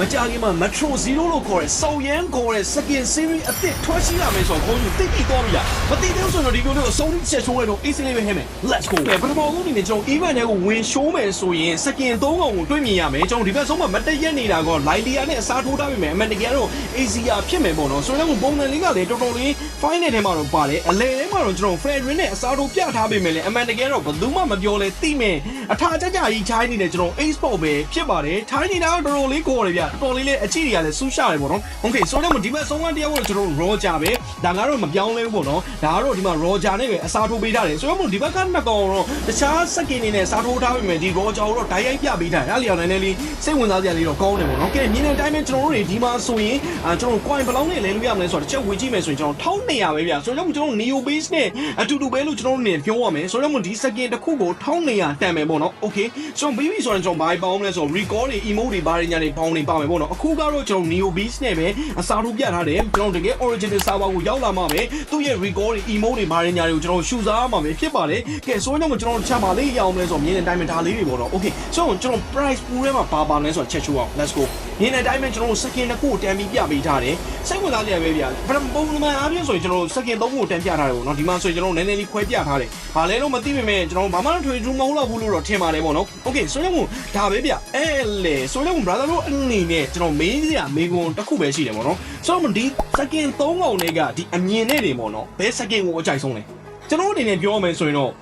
မကြခင်မှာ Metro Zero လို့ခေါ်တဲ့စော်ရမ်းခေါ်တဲ့ second series အသစ်ထွက်ရှိလာမယ်ဆိုတော့ခေါင်းကြီးသိပြီးသွားပြီလားမသိသေးဘူးဆိုတော့ဒီလိုမျိုးအဆုံးထိချက် show ရတော့ easy လေးပဲဟဲ့မယ် let's go ပထမဆုံးအနေနဲ့ကျွန်တော် event တွေကိုဝင် show မယ်ဆိုရင် second 3កောင်ကိုတွေ့မြင်ရမယ်ကျွန်တော်ဒီဘက်ဆုံးမှာမတက်ရက်နေတာက Lilia နဲ့အစားထိုးထားပြီမယ်အမှန်တကယ်တော့ Asia ဖြစ်မယ်ပေါ့နော်ဆိုတော့ပုံစံလေးကလည်းတော်တော်လေး final ထဲမှာတော့ပါတယ်အလဲထဲမှာတော့ကျွန်တော် Fredrin နဲ့အစားထိုးပြထားပေးမယ်လေအမှန်တကယ်တော့ဘယ်သူမှမပြောလဲသိမယ်အထာကြကြကြီးထိုင်းနေတယ်ကျွန်တော် export ပဲဖြစ်ပါတယ်ထိုင်းနေတာတော့တော်တော်လေးကိုရတယ်ဗျတော်တော်လေးလည်းအချီတွေကလည်းဆူးရှာတယ်ပေါ့နော် okay ဆိုတော့ဒီဘက်ဆုံးကတရားကတော့ကျွန်တော် Roger ပဲဒါကတော့မပြောင်းလဲဘူးပေါ့နော်ဒါကတော့ဒီမှာ Roger နဲ့ပဲအစားထိုးပေးထားတယ်ဆိုတော့ဒီဘက်ကနှစ်ကောင်တော့တခြား second နေနဲ့အစားထိုးထားပေးမယ်ဒီ Roger ကိုတော့ဓာတ်ရိုက်ပြပေးထားတယ်အဲ့လျော်နိုင်နေလေးစိတ်ဝင်စားစရာလေးတော့ကောင်းတယ်ပေါ့နော်ကဲမြင်တဲ့အတိုင်းပဲကျွန်တော်တို့တွေဒီမှာဆိုရင်အာကျွန်တော် coin ဘယ်လောက်နဲ့လဲလို့ရမလဲဆိုတော့တစ်ချက်ဝေကြည့်မယ်ဆိုရင်ကျွန်တော်1200ပဲဗျဆိုတော့ကျွန်တော် Neo Base နဲ့အတူတူပဲလို့ကျွန်တော်တို့နေပြောရမယ်ဆိုတော့ဒီ second တစ်ခုကို1200တန်မယ်ပေါ့နော် okay ဆိုတော့ BB ဆိုရင်ကျွန်တော်ဘာပေါင်းမလဲဆိုတော့ record တွေ emote တွေဘာတွေညာတွေပေါင်းနေပါမယ်ပေါ့နော်အခုကတော့ကျွန်တော် Neo Base နဲ့ပဲအစားထိုးပြထားတယ်ကျွန်တော်တကယ် original server ကိုရောက်လာမှပဲသူ့ရဲ့ record တွေ emote တွေဘာတွေညာတွေကိုကျွန်တော်ရှုစားမှာပဲဖြစ်ပါတယ်ကဲဆိုတော့ကျွန်တော်ချက်ပါလေးရအောင်လဲဆိုတော့မြင်တဲ့အတိုင်းပဲဒါလေးတွေပေါ့နော် okay ဆိုတော့ကျွန်တော် price pool ထဲမှာပါပါလဲဆိုတော့ချက်ချိုးအောင် let's go မြင်တဲ့အတိုင်းပဲကျွန်တော် second တစ်ခုကိုတန်ပြီးပြပေးထားတယ်စိတ်ဝင်စားကြရပဲဗျာပထမပုံမှန်အားဖြင့်ဆိုရင်ကျွန်တော် second သုံးခုကိုတန်ပြထားတယ်ပေါ့နော်ဒီမှာဆိုရင်ကျွန်တော်နည်းနည်းလေးခွဲပြထားတယ်ဘာလဲတော့မသိပေမဲ့ကျွန်တော်ဘာမှထွေထူးမဟုတ်တော့ဘူးလို့တော့ထင်ပါတယ်ပေါ့နော် okay ဆိုတော့ဒါပဲဗျအဲလေဆိုတော့ brother တို့အနေနဲ့ကျွန်တော်မေးစရာမေးခွန်းတစ်ခုပဲရှိတယ်ပေါ့နော်ဆိုတော့ဒီ second သုံးကောင်တွေကဒီအမြင်နဲ့တွေပေါ့နော်ဘယ် second ကိုအကြိုက်ဆုံးလဲကျွန်တော်အနေနဲ့ပြောရမယ်ဆိုရင်တော့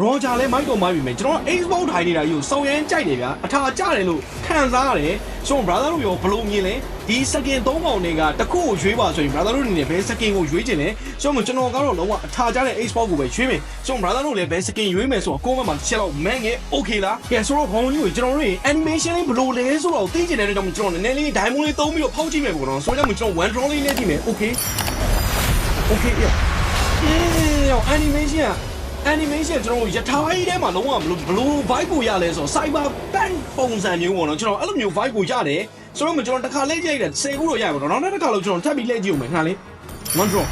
ရောဂျာလည်းမိုက်တော့မိုက်ပြီမယ်ကျွန်တော် Xbox ထိုင်နေတာကြီးကိုစောင်းရမ်းကြိုက်တယ်ဗျာအထာကြတယ်လို့ခံစားရတယ်ဆိုတော့ brother တို့ရောဘယ်လိုမြင်လဲဒီ second 3ပေါင်တွေကတစ်ခုကိုရွေးပါဆိုရင် brother တို့အနေနဲ့ဘယ် second ကိုရွေးချင်လဲဆိုတော့ကျွန်တော်ကတော့လုံးဝအထာကြတဲ့ Xbox ကိုပဲရွေးမယ်ဆိုတော့ brother တို့လည်းဘယ် second ရွေးမယ်ဆိုတော့ကိုယ့်ဘက်မှာချက်တော့မန်ငယ် okay လားကဲဆိုတော့ခေါင်းကြီးကိုကျွန်တော်တို့ animation လေးဘယ်လိုလဲဆိုတော့သိချင်တဲ့အတွက်ကြောင့်ကျွန်တော်နည်းနည်းလေး diamond လေးသုံးပြီးတော့ဖောက်ကြည့်မယ်ပေါ့နော်ဆိုတော့ကျွန်တော် one draw လေးနဲ့ကြည့်မယ် okay okay yeah yeah animation က animation ကျွန်တော်ရထားကြီးထဲမှာလုံးဝဘလို့ဘလို့ vibe ကိုရလဲဆိုတော့ cyber punk ပုံစံမျိုးပေါ့နော်ကျွန်တော်အဲ့လိုမျိုး vibe ကိုရတယ်ဆိုတော့ကျွန်တော်တစ်ခါလဲကြိုက်တယ်10ခုတော့ရပါတော့နောက်တစ်ခါလို့ကျွန်တော်ထပ်ပြီးလဲကြည့်ဦးမယ်ခဏလေး one draw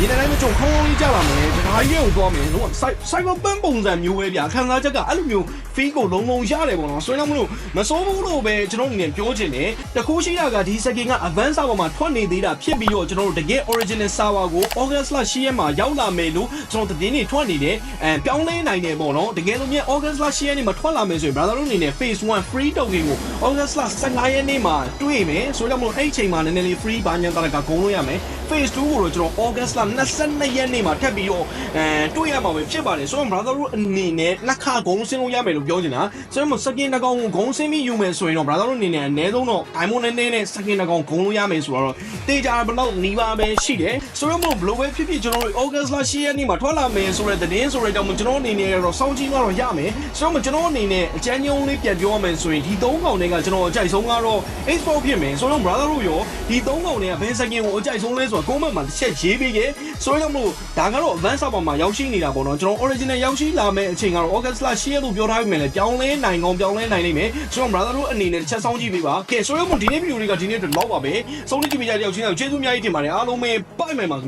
ဒီနေ့တိုင်းမှာကျွန်တော်ခေါင်းလေးကြလာမယ်တခါကြီးကိုသွားမယ်လုံးဝ cyber punk ပုံစံမျိုးပဲဗျာခံစားချက်ကအဲ့လိုမျိုး feel ကိုလုံးလုံးရတယ်ပေါ့နော်ဆိုတော့မလို့မစိုးဘူးလို့ပဲကျွန်တော်အနေနဲ့ပြောချင်တယ်တကူရှိတာကဒီ second က advanced server မှာထွက်နေသေးတာဖြစ်ပြီးတော့ကျွန်တော်တို့တကယ် original server ကို August လ10ရက်မှာရောက်လာမယ်လို့ကျွန်တော်သတင်းတွေထွက်နေတယ်အဲပြောင်းလဲနိုင်တယ်ပေါ့နော်တကယ်လို့မြဲ August လ10ရက်နေ့မှာထွက်လာမယ်ဆိုရင် brother တို့အနေနဲ့ phase 1 free token ကို August လ15ရက်နေ့မှာတွေ့မယ်ဆိုတော့မလို့အဲ့ဒီချိန်မှာနည်းနည်းလေး free ဘာညာတရကဂုံလို့ရမယ် phase 2ကိုတော့ကျွန်တော် August လ22ရက်နေ့မှာထပ်ပြီးတော့အဲတွေ့ရမှာပဲဖြစ်ပါတယ်ဆိုတော့ brother တို့အနေနဲ့နှစ်ခါဂုံဆင်းလို့ရမယ်လို့ပြောချင်တာဆိုတော့ second တစ်ကောင်ကိုဂုံဆင်းပြီးယူမယ်ဆိုရင်တော့ brother တို့အနေနဲ့အနည်းဆုံးတော့ diamond နည်းနည်းနဲ့ second တစ်ကောင်ဂုံလို့ရမယ်ဆိုတော့တေးကြဘလောက်နီးပါပဲရှိတယ်ဆိုတော့ဘလို့ပဲဖြစ်ဖြစ်ကျွန်တော်တို့ August လ10ရက်နေ့မှာထွက်လာမယ်ဆိုတဲ့သတင်းဆိုတဲ့ကြောင့်ကျွန်တော်အနေနဲ့တော့စောင့်ကြည့်မှတော့ရမယ်ဆိုတော့ကျွန်တော်အနေနဲ့အချမ်းကျုံလေးပြန်ပြောရမယ်ဆိုရင်ဒီ၃ကောင်တွေကကျွန်တော်အကြိုက်ဆုံးကတော့ export ဖြစ်မယ်ဆိုတော့ brother တို့ရောဒီ၃ကောင်တွေကဘယ် second ကိုအကြိုက်ဆုံးလဲဆိုတော့ comment မှာတစ်ချက်ရေးပေးခဲ့ဆိုတော့မို့ဒါကတော့ advance server မှာရောက်ရှိနေတာပေါ့နော်ကျွန်တော် original ရောက်ရှိလာမယ့်အချိန်ကတော့ August လ10ရက်လို့ပြောထားပြီမယ်လေပြောင်းလဲနိုင်ကောင်းပြောင်းလဲနိုင်လိမ့်မယ်ဆိုတော့ brother တို့အနေနဲ့တစ်ချက်စောင့်ကြည့်ပေးပါကဲဆိုတော့မို့ဒီနေ့ဗီဒီယိုလေးကဒီနေ့အတွက်လောက်ပါပဲဆုံးဖြတ်ကြည့်ပေးကြတဲ့ယောက်ချင်းတွေကိုကျေးဇူးအများကြီးတင်ပါတယ်အားလုံးပဲပိုက်မယ်ပါခင်ဗျာ